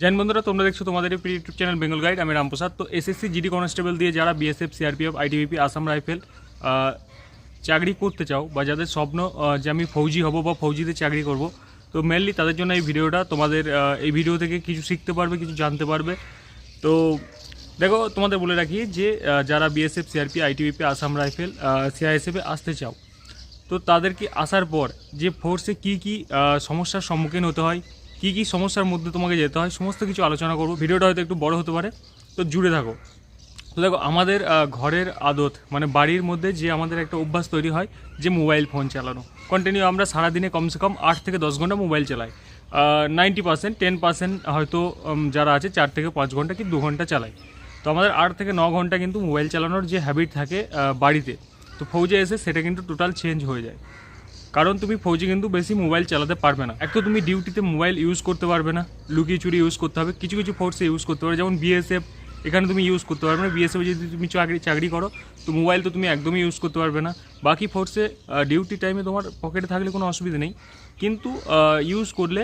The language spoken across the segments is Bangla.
জৈন বন্ধুরা, তোমরা দেখছ তোমাদের এই ইউটিউব চ্যানেল বেঙ্গল গাইড আমি রামপ্রসাদ। তো এসএসসি জিডি কনস্টেবল দিয়ে যারা BSF CRPF ITBP Assam rifle চাকরি করতে চাও বা যাদের স্বপ্ন যে আমি ফৌজি হব বা ফৌজিতে চাকরি করব, তো মেনলি তাদের জন্য এই ভিডিওটা, তোমাদের এই ভিডিও থেকে কিছু শিখতে পারবে, কিছু জানতে পারবে। তো দেখো, তোমাদের বলে রাখি যে যারা BSF CRP ITBP Assam rifle সিআইএসএফে আসতে চাও, তো তাদেরকে আসার পর যে ফোর্সে কি কি সমস্যার সম্মুখীন হতে হয় কি কি সমস্যার মধ্যে তোমাকে যেতে হয়, সমস্ত কিছু আলোচনা করব। ভিডিওটা হয়তো একটু বড় হতে পারে। তো জুড়ে থাকো। তো দেখো, আমাদের ঘরের আদত মানে বাড়ির মধ্যে যে আমাদের একটা অভ্যাস তৈরি হয় যে মোবাইল ফোন চালানো। কন্টিনিউ আমরা সারাদিনে কমসে কম আট থেকে দশ ঘণ্টা মোবাইল চালাই। নাইনটি পার্সেন্ট টেন পার্সেন্ট হয়তো যারা আছে চার থেকে পাঁচ ঘণ্টা কি দু ঘণ্টা চালায় তো আমাদের আট থেকে ন ঘণ্টা কিন্তু মোবাইল চালানোর যে হ্যাবিট থাকে বাড়িতে, তো ফৌজে এসে সেটা কিন্তু টোটাল চেঞ্জ হয়ে যায়। কারণ তুমি ফৌজি কিন্তু বেশি মোবাইল চালাতে পারবে না। এক তো তুমি ডিউটিতে মোবাইল ইউজ করতে পারবে না, লুকিয়ে চুরি ইউজ করতে হবে, কিছু কিছু ফোর্সে ইউজ করতে পারবে, যেমন বিএসএফ এখানে তুমি ইউজ করতে পারবে না। বিএসএফ যদি তুমি চাকরি চাকরি করো, তো মোবাইল তো তুমি একদমই ইউজ করতে পারবে না। বাকি ফোর্সে ডিউটি টাইমে তোমার পকেটে থাকলে কোনো অসুবিধা নেই। কিন্তু ইউজ করলে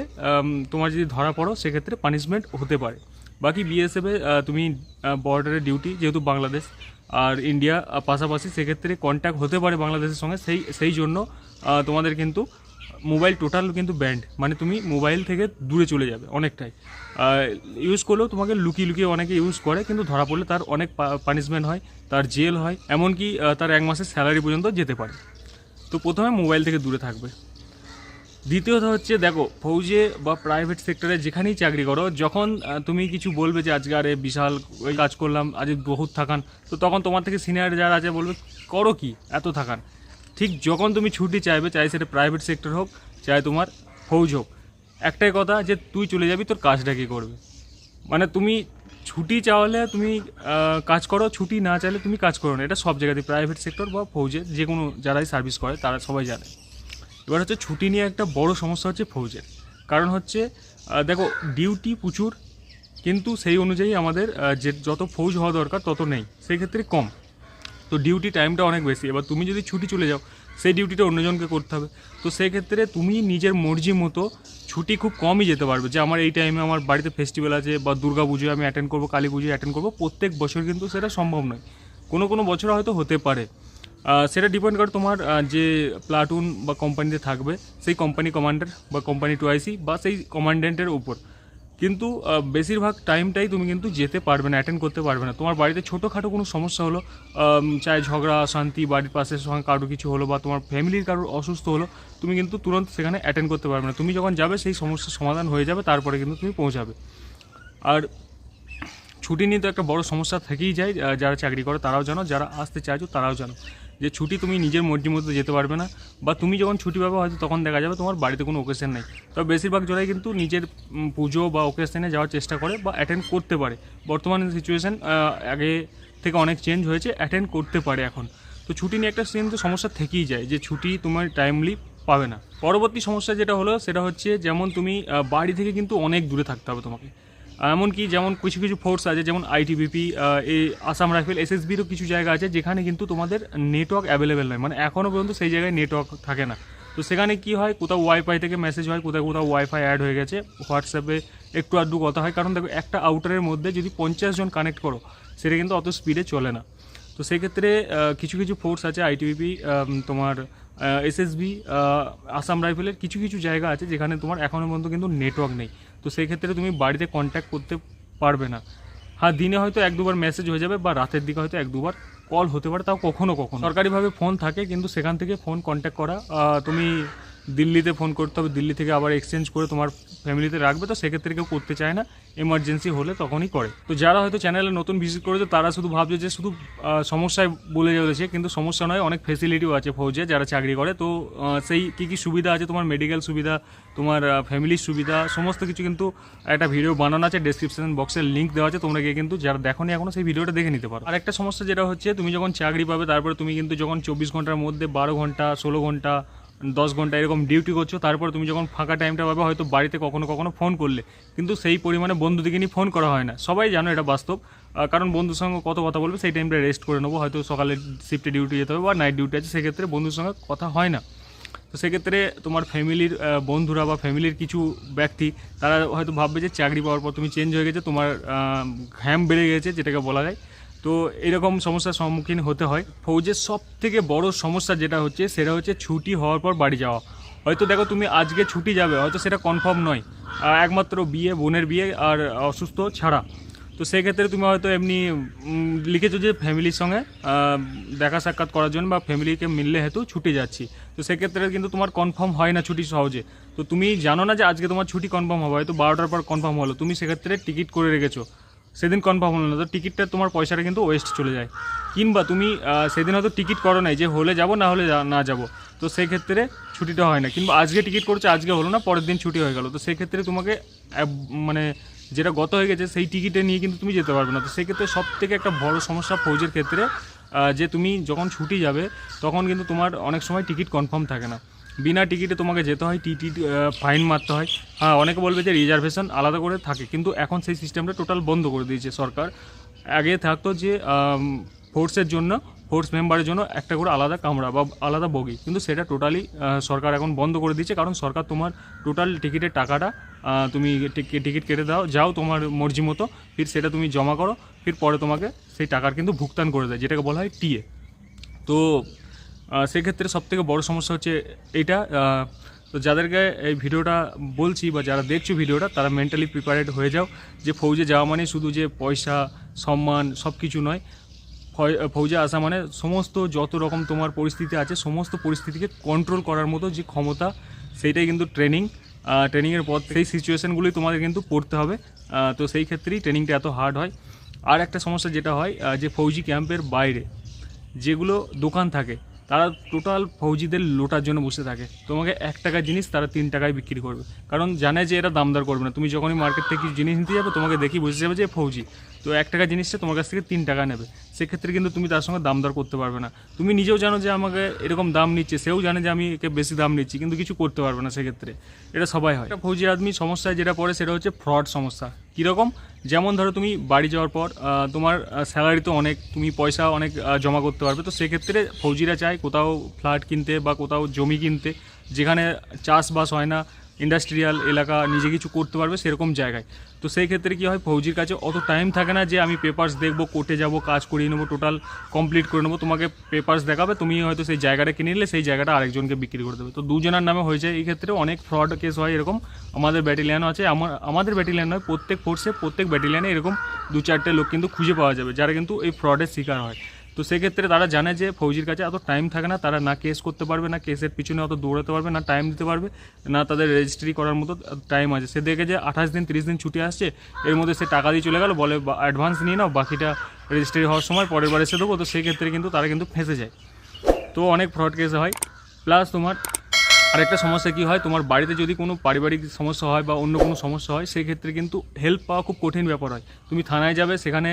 তোমার যদি ধরা পড়ো, সেক্ষেত্রে পানিশমেন্ট হতে পারে। বাকি বিএসএফে তুমি বর্ডারে ডিউটি যেহেতু বাংলাদেশ আর ইন্ডিয়া পাশাপাশি সেক্ষেত্রে কন্ট্যাক্ট হতে পারে বাংলাদেশের সঙ্গে। সেই সেই জন্য তোমাদের কিন্তু মোবাইল টোটাল কিন্তু ব্যান্ড মানে তুমি মোবাইল থেকে দূরে চলে যাবে অনেকটাই। ইউজ করলেও তোমাকে লুকিয়ে লুকিয়ে অনেকে ইউজ করে, কিন্তু ধরা পড়লে তার অনেক পানিশমেন্ট হয়, তার জেল হয়, এমনকি তার এক মাসের স্যালারি পর্যন্ত যেতে পারে। তো প্রথমে মোবাইল থেকে দূরে থাকবে। দ্বিতীয়ত হচ্ছে, দেখো, ফৌজে বা প্রাইভেট সেক্টরে যেখানেই চাকরি করো, যখন তুমি কিছু বলবে যে আজকে আরে বিশাল ওই কাজ করলাম আজ বহুত থাকান, তো তখন তোমার থেকে সিনিয়র যারা আছে বলবে, করো কি? এত থাকান। ঠিক যখন তুমি ছুটি চাইবে, চাই সেটা প্রাইভেট সেক্টর হোক, চাই তোমার ফৌজ হোক, একটাই কথা যে তুই চলে যাবি, তোর কাজটা কি করবে? মানে তুমি ছুটি চাওয়ালে তুমি কাজ করো, ছুটি না চাইলে তুমি কাজ করো না। এটা সব জায়গাতে প্রাইভেট সেক্টর বা ফৌজে যে কোনো যারাই সার্ভিস করে, তারা সবাই জানে। এবার হচ্ছে ছুটি নিয়ে একটা বড় সমস্যা হচ্ছে ফৌজের। কারণ হচ্ছে দেখো ডিউটি প্রচুর, কিন্তু সেই অনুযায়ী আমাদের যে যত ফৌজ হওয়া দরকার তত নেই, সেই ক্ষেত্রে কম। তো ডিউটি টাইমটা অনেক বেশি। এবার তুমি যদি ছুটি চলে যাও, সেই ডিউটিটা অন্যজনকে করতে হবে। তো সেই ক্ষেত্রে তুমি নিজের মর্জি মতো ছুটি খুব কমই যেতে পারবে। যে আমার এই টাইমে আমার বাড়িতে ফেস্টিভ্যাল আছে বা দুর্গা পুজোয় আমি অ্যাটেন্ড করব, কালী পুজোয় অ্যাটেন্ড করব, প্রত্যেক বছর কিন্তু সেটা সম্ভব নয়। কোনো কোনো বছর হয়তো হতে পারে। সেটা ডিপেন্ড করে তোমার যে প্লাটুন বা কোম্পানিতে থাকবে, সেই কোম্পানি কমান্ডার বা কোম্পানি টুআইসি বা সেই কমান্ডেন্টের উপর। কিন্তু বেশিরভাগ টাইমটাই তুমি কিন্তু যেতে পারবে না অ্যাটেন্ড করতে পারবে না। তোমার বাড়িতে ছোটোখাটো কোনো সমস্যা হলো চাই ঝগড়া শান্তি বাড়ির পাশের সঙ্গে কারোর কিছু হলো বা তোমার ফ্যামিলির কারোর অসুস্থ হলো, তুমি কিন্তু তুরন্ত সেখানে অ্যাটেন্ড করতে পারবে না। তুমি যখন যাবে, সেই সমস্যার সমাধান হয়ে যাবে, তারপরে কিন্তু তুমি পৌঁছাবে। আর ছুটি নিয়ে তো একটা বড় সমস্যা থেকেই যায় যারা চাকরি করে তারাও জানো, যারা আসতে চাইছো তারাও জানো। যে ছুটি তুমি নিজের মর্জি মতো যেতে পারবে না, বা তুমি যখন ছুটি পাবে হয়তো তখন দেখা যাবে তোমার বাড়িতে কোনো ওকেশন নেই। তবে বেশিরভাগ জনাই কিন্তু নিজের পুজো বা ওকেশনে যাওয়ার চেষ্টা করে বা অ্যাটেন্ড করতে পারে। বর্তমান সিচুয়েশান আগে থেকে অনেক চেঞ্জ হয়েছে অ্যাটেন্ড করতে পারে এখন। তো ছুটি নিয়ে একটা কিন্তু সমস্যা থেকেই যায় যে ছুটি তোমার টাইমলি পাবে না। পরবর্তী সমস্যা যেটা হলো, সেটা হচ্ছে যেমন তুমি বাড়ি থেকে কিন্তু অনেক দূরে থাকতে হবে তোমাকে। এমনকি যেমন কিছু কিছু ফোর্স আছে, যেমন আইটিবিপি এই আসাম রাইফেল এসএসবিরও কিছু জায়গা আছে যেখানে কিন্তু তোমাদের নেটওয়ার্ক অ্যাভেলেবেল নয়। মানে এখনও পর্যন্ত সেই জায়গায় নেটওয়ার্ক থাকে না। তো সেখানে কি হয়, কোথাও ওয়াইফাই থেকে মেসেজ হয় কোথাও কোথাও ওয়াইফাই অ্যাড হয়ে গেছে হোয়াটসঅ্যাপে একটু আধটু কথা হয়। কারণ দেখো, একটা আউটারের মধ্যে যদি পঞ্চাশ জন কানেক্ট করো, সেটা কিন্তু অত স্পিডে চলে না। তো সেক্ষেত্রে কিছু কিছু ফোর্স আছে আইটিবিপি তোমার এসএসবি আসাম রাইফেলের কিছু কিছু জায়গা আছে যেখানে তোমার এখনও পর্যন্ত কিন্তু নেটওয়ার্ক নেই। তো সেই ক্ষেত্রে তুমি বাড়িতে কন্ট্যাক্ট করতে পারবে না। হ্যাঁ দিনে হয়তো এক দুবার মেসেজ হয়ে যাবে বা রাতের দিকে হয়তো এক দুবার কল হতে পারে, তাও কখনো কখনো। সরকারিভাবে ফোন থাকে, কিন্তু সেখান থেকে ফোন কন্ট্যাক্ট করা তুমি দিল্লিতে ফোন করতে হবে, দিল্লি থেকে আবার এক্সচেঞ্জ করে তোমার ফ্যামিলিতে রাখবে, তো সেক্ষেত্রে কেউ করতে চায় না। এমার্জেন্সি হলে তখনই করে। তো যারা হয়তো চ্যানেলে নতুন ভিজিট করেছে, তারা শুধু ভাবছে যে শুধু সমস্যায় বলে চলেছে, কিন্তু সমস্যা নয়, অনেক ফেসিলিটিও আছে ফৌজে যারা চাকরি করে। তো সেই কী কী সুবিধা আছে? তোমার মেডিকেল সুবিধা, তোমার ফ্যামিলির সুবিধা, সমস্ত কিছু কিন্তু একটা ভিডিও বানানো আছে ডেসক্রিপশন বক্সের লিঙ্ক দেওয়া আছে। তোমরা গিয়ে কিন্তু যারা দেখো এখনও সেই ভিডিওটা দেখে নিতে পারো। আর একটা সমস্যা যেটা হচ্ছে, তুমি যখন চাকরি পাবে, তারপরে তুমি কিন্তু যখন চব্বিশ ঘণ্টার মধ্যে বারো ঘণ্টা, ষোলো ঘণ্টা দশ ঘণ্টা এরকম ডিউটি করছ, তারপর তুমি যখন ফাঁকা টাইমটা পাবে, হয়তো বাড়িতে কখনো কখনো ফোন করলে। কিন্তু সেই পরিমাণে বন্ধুদিকে নিয়ে ফোন করা হয় না। সবাই জানো এটা বাস্তব। কারণ বন্ধুর সঙ্গে কত কথা বলবে, সেই টাইমটা রেস্ট করে নেব। হয়তো সকালে শিফটে ডিউটি যেতে হবে বা নাইট ডিউটি আছে, সেক্ষেত্রে বন্ধুর সঙ্গে কথা হয় না। তো সেক্ষেত্রে তোমার ফ্যামিলির বন্ধুরা বা ফ্যামিলির কিছু ব্যক্তি, তারা হয়তো ভাববে যে চাকরি পাওয়ার পর তুমি চেঞ্জ হয়ে গেছে, তোমার ঘ্যাম বেড়ে গেছে, যেটাকে বলা যায়। তো এরকম সমস্যার সম্মুখীন হতে হয়। ফৌজের সব থেকে বড় সমস্যা যেটা হচ্ছে, সেটা হচ্ছে ছুটি হওয়ার পর বাড়ি যাওয়া। হয়তো দেখো তুমি আজকে ছুটি যাবে, হয়তো সেটা কনফার্ম নয়। একমাত্র বিয়ে, বোনের বিয়ে আর অসুস্থ ছাড়া। তো সেক্ষেত্রে তুমি হয়তো এমনি লিখেছো যে ফ্যামিলির সঙ্গে দেখা সাক্ষাৎ করার জন্য বা ফ্যামিলিকে মিললে হেতু ছুটি যাচ্ছি। তো সেক্ষেত্রে কিন্তু তোমার কনফার্ম হয় না ছুটি সহজে। তো তুমি জানো না যে আজকে তোমার ছুটি কনফার্ম হবে, হয়তো বারোটার পর কনফার্ম হলো। তুমি সেক্ষেত্রে টিকিট করে রেখেছো। সেদিন কনফার্ম হলো না। তো টিকিটটা তোমার পয়সাটা কিন্তু ওয়েস্ট চলে যায়। কিংবা তুমি সেদিন হয়তো টিকিট করো নাই যে হলে যাব, না হলে না যাব। তো সেই ক্ষেত্রে ছুটিটা হয় না। কিংবা আজকে টিকিট করছে, আজকে হলো না, পরের দিন ছুটি হয়ে গেলো। তো সেই ক্ষেত্রে তোমাকে মানে যেটা গত হয়ে গেছে, সেই টিকিটে নিয়ে কিন্তু তুমি যেতে পারবে না। তো সেক্ষেত্রে সব থেকে একটা বড় সমস্যা ফৌজের ক্ষেত্রে যে তুমি যখন ছুটি যাবে, তখন কিন্তু তোমার অনেক সময় টিকিট কনফার্ম থাকে না। বিনা টিকিটে তোমাকে যেতে হয়, টিটি ফাইন মারতে হয়। হ্যাঁ অনেকে বলবে যে রিজার্ভেশন আলাদা করে থাকে, কিন্তু এখন সেই সিস্টেমটা টোটাল বন্ধ করে দিয়েছে সরকার। আগে থাকতো যে ফোর্সের জন্য ফোর্স মেম্বারের জন্য একটা করে আলাদা কামরা বা আলাদা বগি, কিন্তু সেটা টোটালি সরকার এখন বন্ধ করে দিয়েছে, কারণ সরকার তোমার টোটাল টিকিটের টাকাটা তুমি টিকিট কেটে দাও, যাও তোমার মর্জি মতো, ফির সেটা তুমি জমা করো। ফির পরে তোমাকে সেই টাকার কিন্তু ভুগতান করে দেয়, যেটাকে বলা হয় টিএ তো সেক্ষেত্রে সবথেকে বড় সমস্যা হচ্ছে এইটা তো যাদেরকে এই ভিডিওটা বলছি বা যারা দেখছ ভিডিওটা, তারা মেন্টালি প্রিপারেড হয়ে যাও। যে ফৌজে যাওয়া মানে শুধু যে পয়সা, সম্মান সব কিছু নয় ফৌজে আসা মানে সমস্ত যত রকম তোমার পরিস্থিতি আছে, সমস্ত পরিস্থিতিকে কন্ট্রোল করার মতো যে ক্ষমতা, সেইটাই কিন্তু ট্রেনিং ট্রেনিংয়ের পর সেই সিচুয়েশানগুলোই তোমাদের কিন্তু পড়তে হবে। তো সেই ক্ষেত্রেই ট্রেনিংটা এত হার্ড হয়। আর একটা সমস্যা যেটা হয় যে ফৌজি ক্যাম্পের বাইরে যেগুলো দোকান থাকে, তারা টোটাল ফৌজিদের লোটার জন্য বসে থাকে। তোমাকে এক টাকার জিনিস তারা তিন টাকায় বিক্রি করবে। কারণ জানে যে এরা দামদার করবে না। তুমি যখনই মার্কেট থেকে কিছু জিনিস নিতে যাবে, তোমাকে দেখি বুঝে যাবে যে ফৌজি। তো এক টাকা জিনিসটা তোমার কাছ থেকে তিন টাকা নেবে। সেক্ষেত্রে কিন্তু তুমি তার সঙ্গে দামদার করতে পারবে না। তুমি নিজেও জানো যে আমাকে এরকম দাম নিচ্ছে, সেও জানে যে আমি একে বেশি দাম নিচ্ছি, কিন্তু কিছু করতে পারবে না সেক্ষেত্রে। এটা সবাই হয়। ফৌজি আদমি সমস্যায় যেটা পড়ে, সেটা হচ্ছে ফ্রড সমস্যা। কীরকম? যেমন ধরো তুমি বাড়ি যাওয়ার পর তোমার স্যালারি তো অনেক, তুমি পয়সা অনেক জমা করতে পারবে। তো সেক্ষেত্রে ফৌজিরা চায় কোথাও ফ্ল্যাট কিনতে বা কোথাও জমি কিনতে, যেখানে চাষবাস হয় না ইন্ডাস্ট্রিয়াল এলাকা নিজে কিছু করতে পারবে সেরকম জায়গায়। তো সেই ক্ষেত্রে কী হয়, ফৌজির কাছে অত টাইম থাকে না যে আমি পেপার্স দেখব কোর্টে যাব, কাজ করিয়ে নেব টোটাল কমপ্লিট করে নেব, তোমাকে পেপার্স দেখাবে, তুমি হয়তো সেই জায়গাটা কিনে নিলে, সেই জায়গাটা আরেকজনকে বিক্রি করে দেবে। তো দুজনের নামে হয়ে যায় এই ক্ষেত্রে অনেক ফ্রড কেস হয় এরকম। আমাদের ব্যাটালিয়ানও আছে, আমার, আমাদের ব্যাটালিয়ান নয়, প্রত্যেক ফোর্সে প্রত্যেক ব্যাটালিয়ানে এরকম দু চারটে লোক কিন্তু খুঁজে পাওয়া যাবে, যারা কিন্তু এই ফ্রডের শিকার হয়। তো সেক্ষেত্রে তারা জানে যে ফৌজির কাছে এত টাইম থাকে না, তারা না কেস করতে পারবে, না কেসের পিছনে অত দৌড়াতে পারবে, না টাইম দিতে পারবে, না তাদের রেজিস্ট্রি করার মতো টাইম আছে। সে দেখে যে আঠাশ দিন, তিরিশ দিন ছুটি আসছে, এর মধ্যে সে টাকা দিয়ে চলে গেল, বলে অ্যাডভান্স নিয়ে নাও, বাকিটা রেজিস্ট্রি হওয়ার সময় পরের বার এসে দেবো। তো সেক্ষেত্রে কিন্তু তারা কিন্তু ফেঁসে যায়। তো অনেক ফ্রড কেস হয়। প্লাস তোমার আরেকটা সমস্যা কি হয়, তোমার বাড়িতে যদি কোনো পারিবারিক সমস্যা হয় বা অন্য কোনো সমস্যা হয় সেই ক্ষেত্রে কিন্তু হেল্প পাওয়া খুব কঠিন ব্যাপার হয়। তুমি থানায় যাবে, সেখানে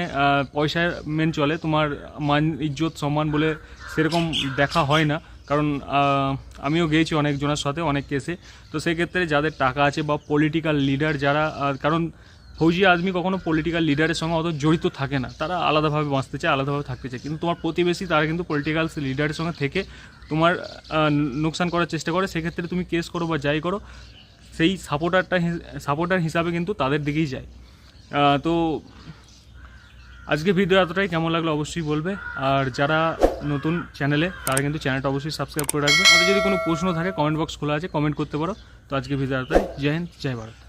পয়সা মেন চলে। তোমার মান, ইজ্জত, সম্মান বলে সেরকম দেখা হয় না। কারণ আমিও গিয়েছি অনেকজনের সাথে, অনেক কেসে তো সেক্ষেত্রে যাদের টাকা আছে বা পলিটিক্যাল লিডার যারা কারণ ফৌজি আদমি কখনো পলিটিক্যাল লিডারের সঙ্গে অত জড়িত থাকে না। তারা আলাদাভাবে বাঁচতে চায়, আলাদাভাবে থাকতে চায়। কিন্তু তোমার প্রতিবেশী, তারা কিন্তু পলিটিক্যাল লিডারের সঙ্গে থেকে তোমার নোকসান করার চেষ্টা করে। সেক্ষেত্রে তুমি কেস করো বা যাই করো, সেই সাপোর্টারটা সাপোর্টার হিসাবে কিন্তু তাদের দিকেই যায়। তো আজকে ভিডিও এতটাই। কেমন লাগল অবশ্যই বলবে। আর যারা নতুন চ্যানেলে তারা কিন্তু চ্যানেলটা অবশ্যই সাবস্ক্রাইব করে রাখবে। আর যদি কোনো প্রশ্ন থাকে কমেন্ট বক্স খোলা আছে কমেন্ট করতে পারো। তো আজকে ভিডিও এতটাই। জয় হিন্দ, জয় ভারত।